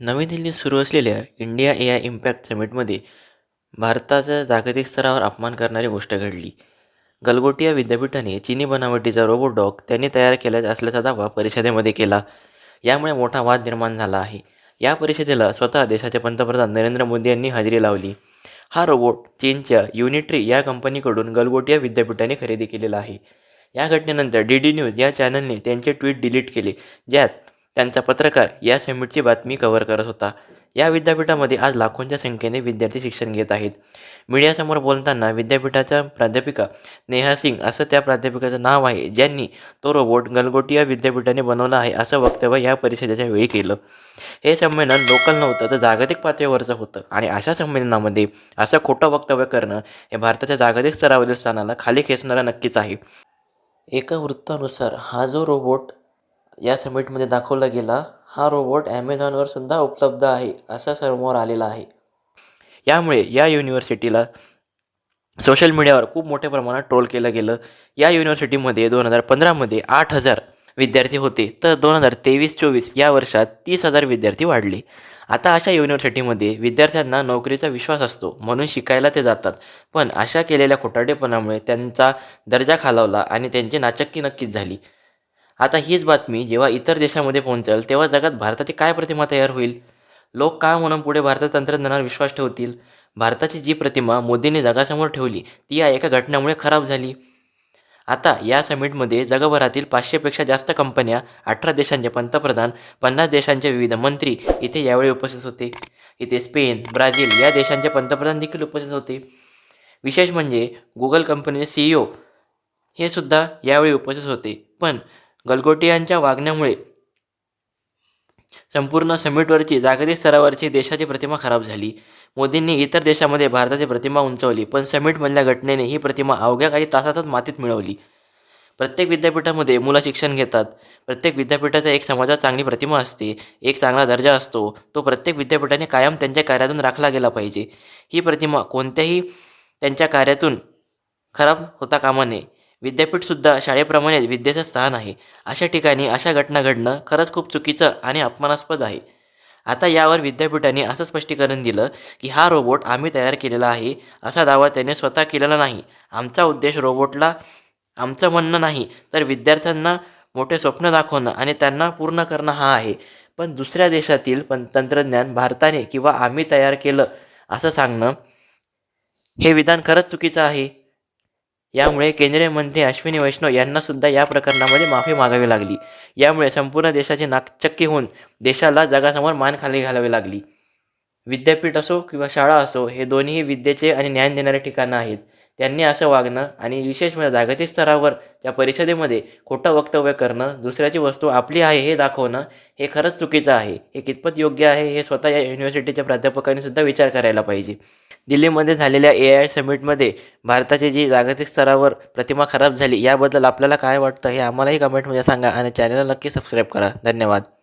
नवी दिल्लीत सुरू असलेल्या इंडिया ए आय इम्पॅक्ट समिटमध्ये भारताचा जागतिक स्तरावर अपमान करणारी गोष्ट घडली. गलगोटिया विद्यापीठाने चिनी बनावटीचा रोबोट डॉग त्यांनी तयार केला असल्याचा दावा परिषदेमध्ये केला. यामुळे मोठा वाद निर्माण झाला आहे. या परिषदेला स्वतः देशाचे पंतप्रधान नरेंद्र मोदी यांनी हजेरी लावली. हा रोबोट चीनच्या युनिट्री या कंपनीकडून गलगोटिया विद्यापीठाने खरेदी केलेला आहे. या घटनेनंतर डी डी न्यूज या चॅनलने त्यांचे ट्विट डिलीट केले ज्यात त्यांचा पत्रकार या समिटची बातमी कव्हर करत होता. या विद्यापीठामध्ये आज लाखोंच्या संख्येने विद्यार्थी शिक्षण घेत आहेत. मीडियासमोर बोलताना विद्यापीठाच्या प्राध्यापिका नेहा सिंग असं त्या प्राध्यापिकाचं नाव आहे ज्यांनी तो रोबोट गलगोटिया विद्यापीठाने बनवला आहे असं वक्तव्य या परिषदेच्या वेळी केलं. हे संमेलन लोकल नव्हतं तर जागतिक पातळीवरचं होतं. आणि अशा संमेलनामध्ये असं खोटं वक्तव्य करणं हे भारताच्या जागतिक स्तरावरील स्थानाला खाली खेचणारं नक्कीच आहे. एका वृत्तानुसार हा जो रोबोट या समिटमध्ये दाखवला गेला हा रोबोट ॲमेझॉनवर सुद्धा उपलब्ध आहे असा समोर आलेला आहे. यामुळे या युनिव्हर्सिटीला सोशल मीडियावर खूप मोठ्या प्रमाणात ट्रोल केलं गेलं. या युनिव्हर्सिटीमध्ये दोन हजार पंधरामध्ये आठ हजार विद्यार्थी होते तर दोन हजार तेवीस चोवीस या वर्षात तीस हजार विद्यार्थी वाढले. आता अशा युनिव्हर्सिटीमध्ये विद्यार्थ्यांना नोकरीचा विश्वास असतो म्हणून शिकायला ते जातात. पण अशा केलेल्या खोटाडेपणामुळे त्यांचा दर्जा खालावला आणि त्यांची नाचक्की नक्कीच झाली. आता हीच बातमी जेव्हा इतर देशामध्ये पोहोचेल तेव्हा जगात भारताची काय प्रतिमा तयार होईल? लोक का म्हणून पुढे भारतात तंत्रज्ञानावर विश्वास ठेवतील? भारताची जी प्रतिमा मोदींनी जगासमोर ठेवली ती या एका घटनेमुळे खराब झाली. आता या समिटमध्ये जगभरातील पाचशेपेक्षा जास्त कंपन्या अठरा देशांचे पंतप्रधान पन्नास देशांचे विविध मंत्री इथे यावेळी उपस्थित होते. इथे स्पेन ब्राझील या देशांचे पंतप्रधान देखील उपस्थित होते. विशेष म्हणजे गुगल कंपनीचे सी ई ओ हे सुद्धा यावेळी उपस्थित होते. पण गलगोटियांच्या वागण्यामुळे संपूर्ण समिटवरची जागतिक स्तरावरची देशाची प्रतिमा खराब झाली. मोदींनी इतर देशामध्ये भारताची प्रतिमा उंचवली पण समिटमधल्या घटनेने ही प्रतिमा अवघ्या काही तासातच मातीत मिळवली. प्रत्येक विद्यापीठामध्ये मुलं शिक्षण घेतात. प्रत्येक विद्यापीठाचा एक समाजात चांगली प्रतिमा असते. एक चांगला दर्जा असतो. तो प्रत्येक विद्यापीठाने कायम त्यांच्या कार्यातून राखला गेला पाहिजे. ही प्रतिमा कोणत्याही त्यांच्या कार्यातून खराब होता कामा नये. विद्यापीठसुद्धा शाळेप्रमाणे विद्येचं स्थान आहे. अशा ठिकाणी अशा घटना घडणं खरंच खूप चुकीचं आणि अपमानास्पद आहे. आता यावर विद्यापीठाने असं स्पष्टीकरण दिलं की हा रोबोट आम्ही तयार केलेला आहे असा दावा त्याने स्वतः केलेला नाही. आमचा उद्देश रोबोटला आमचं म्हणणं नाही तर विद्यार्थ्यांना मोठे स्वप्न दाखवणं आणि त्यांना पूर्ण करणं हा आहे. पण दुसऱ्या देशातील पण तंत्रज्ञान भारताने किंवा आम्ही तयार केलं असं सांगणं हे विधान खरंच चुकीचं आहे. यामुळे केंद्रीय मंत्री अश्विनी वैष्णव यांना सुद्धा या प्रकरणामध्ये माफी मागावी लागली. यामुळे संपूर्ण देशाची नाकचक्की होऊन देशाला जगासमोर मान खाली घालावी लागली. विद्यापीठ असो किंवा शाळा असो हे दोन्ही विद्येचे आणि ज्ञान देणारे ठिकाणं आहेत. त्यांनी असं वागणं आणि विशेष म्हणजे जागतिक स्तरावर त्या परिषदेमध्ये खोटं वक्तव्य करणं दुसऱ्याची वस्तू आपली आहे हे दाखवणं हे खरंच चुकीचं आहे. हे कितपत योग्य आहे हे स्वतः या युनिव्हर्सिटीच्या प्राध्यापकांनी सुद्धा विचार करायला पाहिजे. दिल्लीमध्ये झालेल्या ए आय समिटमध्ये भारताची जी जागतिक स्तरावर प्रतिमा खराब झाली याबद्दल आपल्याला काय वाटतं हे आम्हालाही कमेंटमध्ये सांगा आणि चॅनलला नक्की सबस्क्राईब करा. धन्यवाद.